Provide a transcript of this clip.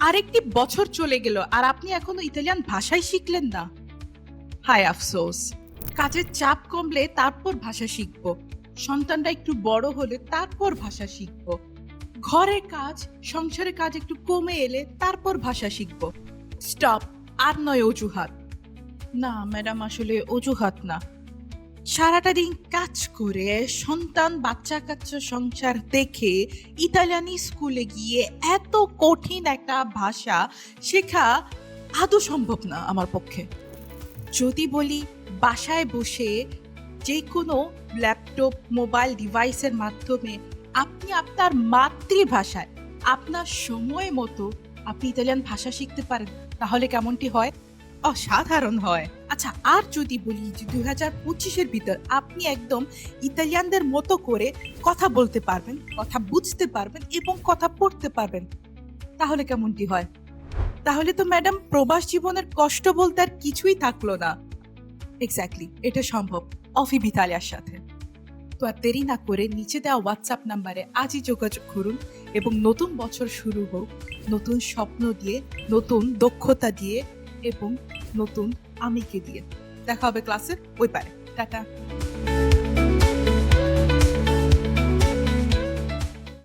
আরেকটি বছর চলে গেল আর আপনি এখনও ইতালিয়ান ভাষাই শিখলেন না। হায় আফসোস। কাজের চাপ কমলে তারপর ভাষা শিখব। সন্তানটা একটু বড় হলে তারপর ভাষা শিখব। ঘরের কাজ, সংসারের কাজ একটু কমে এলে তারপর ভাষা শিখব। স্টপ, আর নয় অজুহাত। না, ম্যাডাম, আসলে অজুহাত না। সারাটা দিন কাজ করে সন্তান বাচ্চা কাচ্চা সংসার দেখে ইতালিয়ানি স্কুলে গিয়ে এত কঠিন একটা ভাষা শেখা আদৌ সম্ভব না আমার পক্ষে। যদি বলি, বাসায় বসে যে কোনো ল্যাপটপ, মোবাইল ডিভাইসের মাধ্যমে আপনি আপনার মাতৃভাষায়, আপনার সময় মতো আপনি ইতালিয়ান ভাষা শিখতে পারেন, তাহলে কেমনটি হয়? অসাধারণ হয়। আচ্ছা আর যদি বলি যে দুই হাজার পঁচিশের ভিতর আপনি একদম ইতালিয়ানদের মতো করে কথা বলতে পারবেন, কথা বুঝতে পারবেন এবং কথা পড়তে পারবেন, তাহলে কেমনটি হয়? তাহলে তো ম্যাডাম প্রবাস জীবনের কষ্ট বলতে আর কিছুই থাকল না। এক্স্যাক্টলি এটা সম্ভব অফি ভিতালিয়ার সাথে। তো আর দেরি না করে নিচে দেওয়া হোয়াটসঅ্যাপ নাম্বারে আজই যোগাযোগ করুন এবং নতুন বছর শুরু হোক, নতুন স্বপ্ন দিয়ে, নতুন দক্ষতা দিয়ে এবং নতুন আমিকে দিয়ে। দেখা হবে ক্লাসের ওই পারে। টাটা।